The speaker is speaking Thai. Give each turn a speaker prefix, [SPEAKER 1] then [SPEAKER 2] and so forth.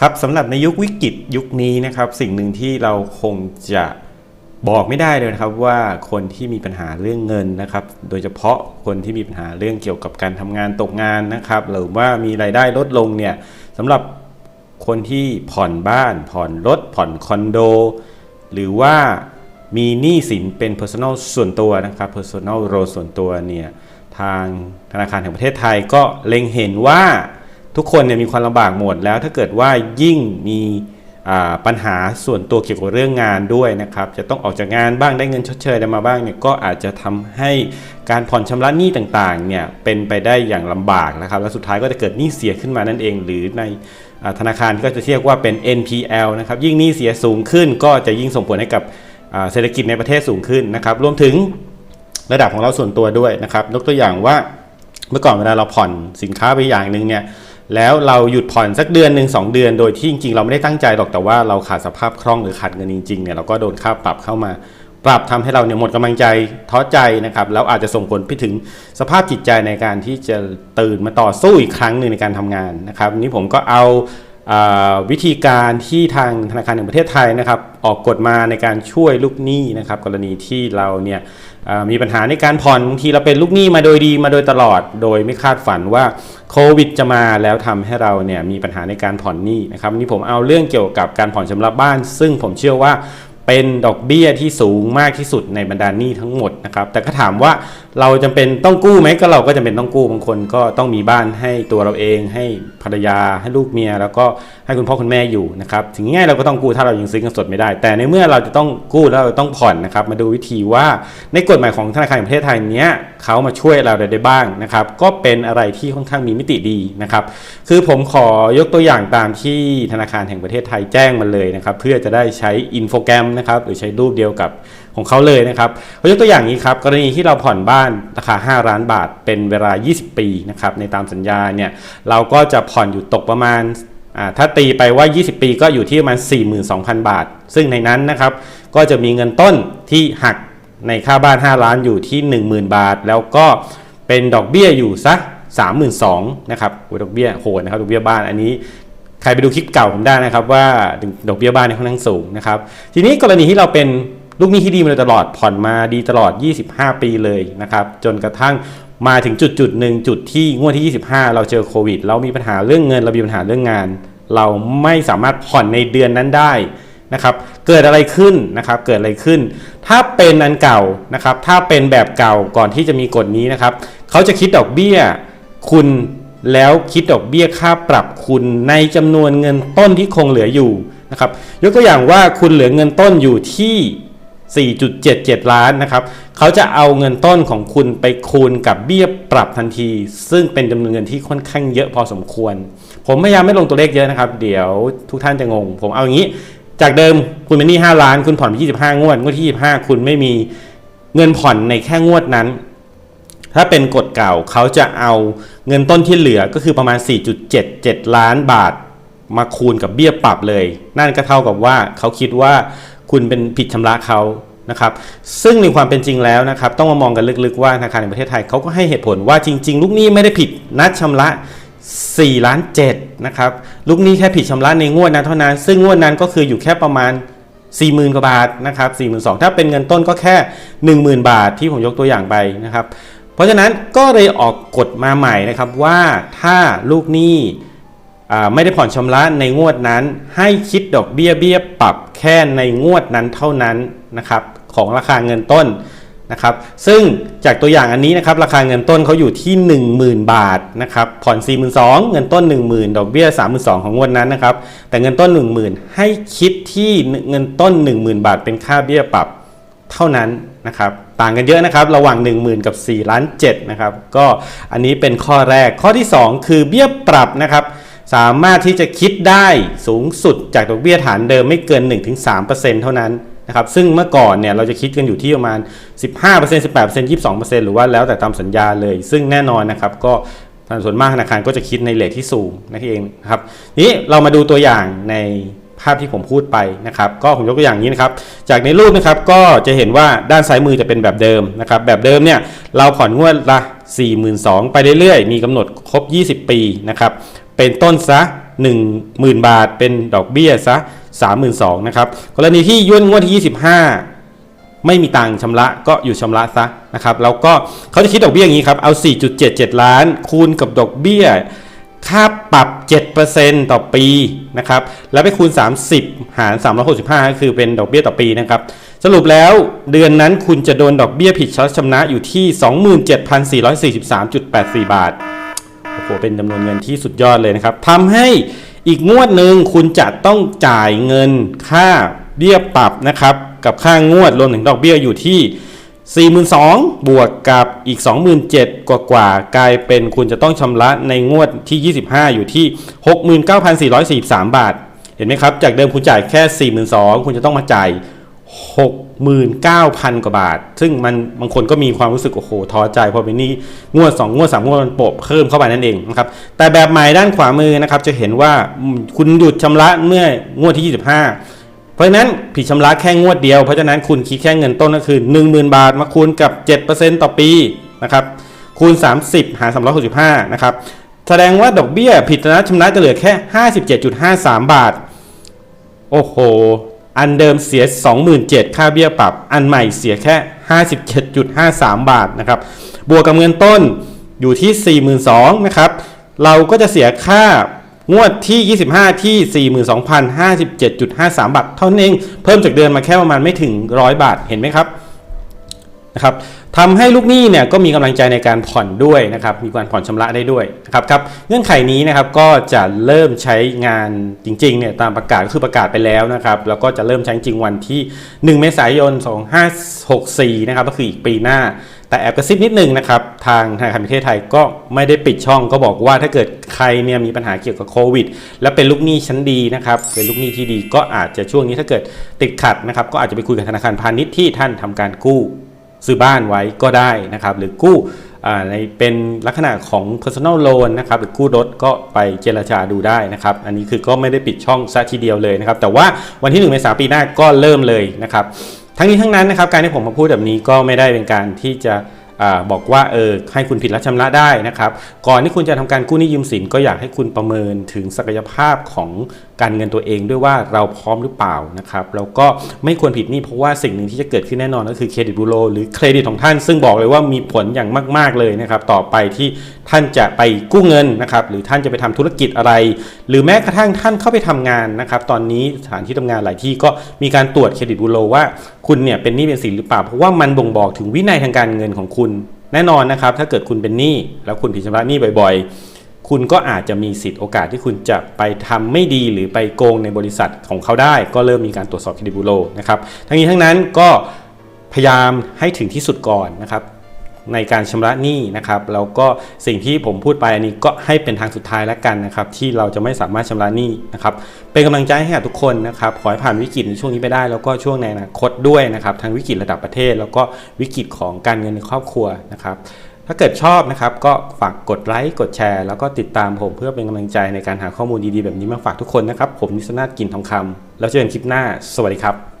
[SPEAKER 1] ครับสำหรับในยุควิกฤตยุคนี้นะครับสิ่งหนึ่งที่เราคงจะบอกไม่ได้เลยนะครับว่าคนที่มีปัญหาเรื่องเงินนะครับ โดยเฉพาะคนที่มีปัญหาเรื่องเกี่ยวกับการทำงานตกงานนะครับ หรือว่ามีรายได้ลดลงเนี่ยสำหรับคนที่ผ่อนบ้าน ผ่อนรถผ่อนคอนโด หรือว่ามีหนี้สินเป็น personal ส่วนตัวนะครับ personal loan ส่วนตัวเนี่ยทางธนาคารแห่งประเทศไทยก็เล็งเห็นว่า ทุกคนเนี่ยมีความลำบากหมดแล้วถ้าเกิดว่ายิ่งมีปัญหาส่วนตัวเกี่ยวกับเรื่องงานด้วยนะครับ จะต้องออกจากงานบ้างได้เงินชดเชยอะไรมาบ้างเนี่ยก็อาจจะทำให้การผ่อนชำระหนี้ต่างๆเนี่ยเป็นไปได้อย่างลำบากนะครับ และสุดท้ายก็จะเกิดหนี้เสียขึ้นมานั่นเอง หรือในอธนาคารก็จะเรียกว่าเป็น NPL นะครับยิ่งหนี้เสียสูงขึ้น ก็จะยิ่งส่งผลให้กับเศรษฐกิจในประเทศสูงขึ้นนะครับ รวมถึงระดับของเราส่วนตัวด้วยนะครับยกตัวอย่างว่าเมื่อก่อนเวลาเราผ่อนสินค้าไปอย่างหนึ่งเนี่ย แล้วเราหยุดผ่อนสักเดือนหนึ่งสองเดือน โดยที่จริงๆ เราไม่ได้ตั้งใจหรอกแต่ว่าเราขาดสภาพคล่องหรือขาดเงินจริงๆเนี่ยเราก็โดนค่าปรับเข้ามา ปรับทำให้เราเนี่ยหมดกำลังใจท้อใจนะครับแล้วอาจจะส่งผลไปถึงสภาพจิตใจในการที่จะตื่นมาต่อสู้อีกครั้งหนึ่งในการทำงานนะครับนี้ผมก็เอา วิธีการที่ทางธนาคารแห่งประเทศไทยนะครับออกกฎมาในการช่วยลูกหนี้นะครับกรณีที่เราเนี่ยมีปัญหาในการผ่อนบางทีเราเป็นลูกหนี้มาโดยดีมาโดยตลอด โดยไม่คาดฝันว่าโควิดจะมาแล้วทำให้เราเนี่ยมีปัญหาในการผ่อนหนี้นะครับนนี่ผมเอาเรื่องเกี่ยวกับการผ่อนชำระบ้าน ซึ่งผมเชื่อว่า เป็นดอกเบี้ยที่สูงมากที่สุดในบรรดาหนี้ทั้งหมดนะครับแต่ก็ถามว่าเราจำเป็นต้องกู้ไหมก็เราก็จำเป็นต้องกู้บางคนก็ต้องมีบ้านให้ตัวเราเอง ให้ภรรยาให้ลูกเมีย แล้วก็ให้คุณพ่อคุณแม่อยู่นะครับถึงง่ายเราก็ต้องกู้ถ้าเรายังซื้อเงินสดไม่ได้ แต่ในเมื่อเราจะต้องกู้แล้วเราต้องผ่อนนะครับมาดูวิธีว่าในกฎหมายของธนาคารแห่งประเทศไทยเนี้ย เขามาช่วยเราได้บ้างนะครับ ก็เป็นอะไรที่ค่อนข้างมีมิติดีนะครับ คือผมขอยกตัวอย่างตามที่ธนาคารแห่งประเทศไทยแจ้งมาเลยนะครับ เพื่อจะได้ใช้อินโฟแกรมนะครับหรือใช้รูปเดียวกับของเขาเลยนะครับเขายกตัวอย่างนี้ครับกรณีที่เราผ่อนบ้านราคา 5 ล้านบาท เป็นเวลา 20 ปีนะครับในตามสัญญาเนี่ยเราก็จะผ่อนอยู่ตกประมาณอ่าถ้าตีไปว่า 20 ปีก็อยู่ที่ประมาณ 42,000 บาท ซึ่งในนั้นนะครับก็จะมีเงินต้นที่หัก ในค่าบ้าน 5 ล้านอยู่ที่ 10,000 บาท แล้วก็เป็นดอกเบี้ยอยู่สัก32,000นะครับโอ้ดอกเบี้ยโหดนะครับดอกเบี้ยบ้านอันนี้ใครไปดูคลิปเก่าผมได้นะครับว่าดอกเบี้ยบ้านเนี่ยค่อนข้างสูงนะครับทีนี้กรณีที่เราเป็นลูกหนี้ที่ดีมาโดยตลอดผ่อนมาดีตลอด 25 ปีเลยนะครับจนกระทั่งมาถึงจุดจุดหนึ่งจุดที่งวดที่ 25 เราเจอโควิด เรามีปัญหาเรื่องเงินเรามีปัญหาเรื่องงาน เราไม่สามารถผ่อนในเดือนนั้นได้ นะครับ เกิดอะไรขึ้นนะครับ เกิดอะไรขึ้น ถ้าเป็นอันเก่านะครับ ถ้าเป็นแบบเก่าก่อนที่จะมีกฎนี้นะครับ เขาจะคิดดอกเบี้ยคุณแล้วคิดดอกเบี้ยค่าปรับคุณในจำนวนเงินต้นที่คงเหลืออยู่นะครับ ยกตัวอย่างว่าคุณเหลือเงินต้นอยู่ที่ 4.77 ล้านนะครับ เขาจะเอาเงินต้นของคุณไปคูณกับเบี้ยปรับทันที ซึ่งเป็นจำนวนเงินที่ค่อนข้างเยอะพอสมควร ผมพยายามไม่ลงตัวเลขเยอะนะครับ เดี๋ยวทุกท่านจะงง ผมเอาอย่างนี้ จากเดิมคุณเป็นหนี้5ล้าน คุณผ่อนไป25 งวด งวดที่ 25 คุณไม่มีเงินผ่อนในแค่งวดนั้น ถ้าเป็นกฎเก่าเขาจะเอาเงินต้นที่เหลือก็คือประมาณ 4.77 ล้านบาท มาคูณกับเบี้ยปรับเลย นั่นก็เท่ากับว่าเขาคิดว่าคุณเป็นผิดชำระเขานะครับ ซึ่งในความเป็นจริงแล้วนะครับ ต้องมามองกันลึกๆว่าธนาคารแห่งประเทศไทยเขาก็ให้เหตุผลว่าจริง ๆ ลูกหนี้ไม่ได้ผิดนัดชำระ 4ล้าน7นะครับลูกหนี้แค่ผิดชำระในงวดนั้นเท่านั้น ซึ่งงวดนั้นก็คืออยู่แค่ประมาณ 40,000กว่าบาทนะครับ42,000ถ้าเป็นเงินต้นก็แค่ 10,000 บาทที่ผมยกตัวอย่างไปนะครับ เพราะฉะนั้นก็เลยออกกฎมาใหม่นะครับว่าถ้าลูกหนี้ไม่ได้ผ่อนชำระในงวดนั้น ให้คิดดอกเบี้ยเบี้ยปรับแค่ในงวดนั้นเท่านั้นนะครับของราคาเงินต้น นะครับซึ่งจากตัวอย่างอันนี้นะครับราคาเงินต้นเขาอยู่ที่ 10,000 บาทนะครับผ่อน42,000เงินต้น 10,000 ดอกเบี้ย 32,000 ของงวดนั้นนะครับแต่เงินต้น 10,000 ให้คิดที่เงินต้น 10,000 บาท เป็นค่าเบี้ยปรับเท่านั้นนะครับต่างกันเยอะนะครับระหว่าง 10,000 กับ4ล้าน7นะครับก็อันนี้เป็นข้อแรกข้อที่ 2 คือเบี้ยปรับนะครับสามารถที่จะคิดได้สูงสุดจากดอกเบี้ยฐานเดิมไม่เกิน 1-3%เท่านั้น นะครับซึ่งเมื่อก่อนเนี่ยเราจะคิดกันอยู่ที่ประมาณ 15% 18% 22%หรือว่าแล้วแต่ตามสัญญาเลย ซึ่งแน่นอนนะครับก็ส่วนมากธนาคารก็จะคิดในเลทที่สูงนั่นเองนะครับนี้เรามาดูตัวอย่างในภาพที่ผมพูดไปนะครับ ก็ผมยกตัวอย่างนี้นะครับ จากในรูปนะครับก็จะเห็นว่าด้านซ้ายมือจะเป็นแบบเดิมนะครับ แบบเดิมเนี่ยเราผ่อนงวดละ 42,000 ไปเรื่อยๆ มีกำหนดครบ 20 ปีนะครับ เป็นต้นซะ 10,000 บาท เป็นดอกเบี้ยซะ 32,000นะครับกรณีที่ยื่นงวดที่ 25 ไม่มีตังค์ชำระก็อยู่ชำระซะนะครับแล้วก็เขาจะคิดดอกเบี้ยอย่างนี้ครับเอา 4.77 ล้าน คูณกับดอกเบี้ย ค่าปรับ 7%ต่อปีนะครับแล้วไปคูณ 30 หาร 365 ก็คือเป็นดอกเบี้ยต่อปีนะครับสรุปแล้วเดือนนั้นคุณจะโดนดอกเบี้ยผิดชำชำระอยู่ที่ 27,443.84 บาทโอ้โหเป็นจำนวนเงินที่สุดยอดเลยนะครับทำให้ อีกงวดหนึ่งคุณจะต้องจ่ายเงินค่าเบี้ยปรับนะครับ กับค่างวดรวมถึงดอกเบี้ยอยู่ที่ 42,000บวกกับอีก 27,000กว่ากว่ากลายเป็นคุณจะต้องชำระในงวดที่ 25 อยู่ที่ 69,443 บาท เห็นไหมครับ จากเดิมคุณจ่ายแค่ 42,000 คุณจะต้องมาจ่าย 69,000 กว่าบาท ซึ่งมันบางคนก็มีความรู้สึกโอ้โหท้อใจเพราะเป็นนี่งวด 2 งวด 3 งวดมันโปะเพิ่มเข้าไปนั่นเองนะครับแต่แบบใหม่ด้านขวามือนะครับจะเห็นว่าคุณหยุดชำระเมื่องวดที่ 25 เพราะฉะนั้นผิดชำระแค่งวดเดียว เพราะฉะนั้นคุณคิดแค่เงินต้นก็คือ 10,000 บาทมาคูณกับ 7%ต่อปีนะครับคูณ 30 หาร365นะครับแสดงว่าดอกเบี้ยผิดนัดชำระจะเหลือแค่ 57.53 บาท โอ้โห อันเดิมเสีย 27,000ค่าเบี้ยปรับ อันใหม่เสียแค่ 57.53 บาทนะครับ บวกกับเงินต้นอยู่ที่ 42,000นะครับ เราก็จะเสียค่างวดที่ 25 ที่ 42,057.53 บาท เท่านั้นเอง เพิ่มจากเดือนมาแค่ประมาณไม่ถึง 100 บาท เห็นไหมครับ นะครับทำให้ลูกหนี้เนี่ยก็มีกำลังใจในการผ่อนด้วยนะครับ มีการผ่อนชำระได้ด้วยนะครับครับเงื่อนไขนี้นะครับก็จะเริ่มใช้งานจริงๆเนี่ยตามประกาศก็คือประกาศไปแล้วนะครับแล้วก็จะเริ่มใช้จริงวันที่ 1 เมษายน 2564 นะครับก็คืออีกปีหน้า แต่แอบกระซิบนิดนึงนะครับทางธนาคารประเทศไทยก็ไม่ได้ปิดช่องก็บอกว่าถ้าเกิดใครเนี่ยมีปัญหาเกี่ยวกับโควิด และเป็นลูกหนี้ชั้นดีนะครับเป็นลูกหนี้ที่ดีก็อาจจะช่วงนี้ถ้าเกิดติดขัดนะครับก็อาจจะไปคุยกับธนาคารพาณิชย์ที่ท่านทำการกู้ ซื้อบ้านไว้ก็ได้นะครับ หรือกู้ในเป็นลักษณะของ personal loan นะครับหรือกู้รถก็ไปเจรจาดูได้นะครับ อันนี้คือก็ไม่ได้ปิดช่องซะทีเดียวเลยนะครับ แต่ว่าวันที่1เมษายนปีหน้าก็เริ่มเลยนะครับ ทั้งนี้ทั้งนั้นนะครับการที่ผมมาพูดแบบนี้ก็ไม่ได้เป็นการที่จะอบอกว่าเออให้คุณผิดรับชำระได้นะครับ ก่อนที่คุณจะทำการกู้หนี้ยืมสินก็อยากให้คุณประเมินถึงศักยภาพของ การเงินตัวเองด้วยว่าเราพร้อมหรือเปล่านะครับแล้วก็ไม่ควรผิดนี้เพราะว่าสิ่งหนึ่งที่จะเกิดขึ้นแน่นอนก็คือเครดิตบูโรหรือเครดิตของท่าน ซึ่งบอกเลยว่ามีผลอย่างมาก ๆเลยนะครับต่อไปที่ท่านจะไปกู้เงินนะครับหรือท่านจะไปทำธุรกิจอะไร หรือแม้กระทั่งท่านเข้าไปทำงานนะครับตอนนี้สถานที่ทำงานหลายที่ก็มีการตรวจเครดิตบูโรว่าคุณเนี่ยเป็นหนี้เป็นสินหรือเปล่า เพราะว่ามันบ่งบอกถึงวินัยทางการเงินของคุณ แน่นอนนะครับถ้าเกิดคุณเป็นหนี้แล้วคุณผิดชำระหนี้บ่อยๆ คุณก็อาจจะมีสิทธิ์โอกาสที่คุณจะไปทำไม่ดีหรือไปโกงในบริษัทของเขาได้ ก็เริ่มมีการตรวจสอบเครดิตบูโรนะครับทั้งนี้ทั้งนั้นก็พยายามให้ถึงที่สุดก่อนนะครับในการชำระหนี้นะครับแล้วก็สิ่งที่ผมพูดไปอันนี้ก็ให้เป็นทางสุดท้ายแล้วกันนะครับที่เราจะไม่สามารถชำระหนี้นะครับเป็นกำลังใจให้กับทุกคนนะครับขอให้ผ่านวิกฤตในช่วงนี้ไปได้ แล้วก็ช่วงในอนาคตด้วยนะครับทั้งวิกฤตระดับประเทศ แล้วก็วิกฤตของการเงินในครอบครัวนะครับ ถ้าเกิดชอบนะครับ ก็ฝากกดไลค์กดแชร์ แล้วก็ติดตามผมเพื่อเป็นกำลังใจในการหาข้อมูลดีๆ แบบนี้มาฝากทุกคนนะครับ ผมนิสนาถกินทองคำแล้วเจอกันคลิปหน้า สวัสดีครับ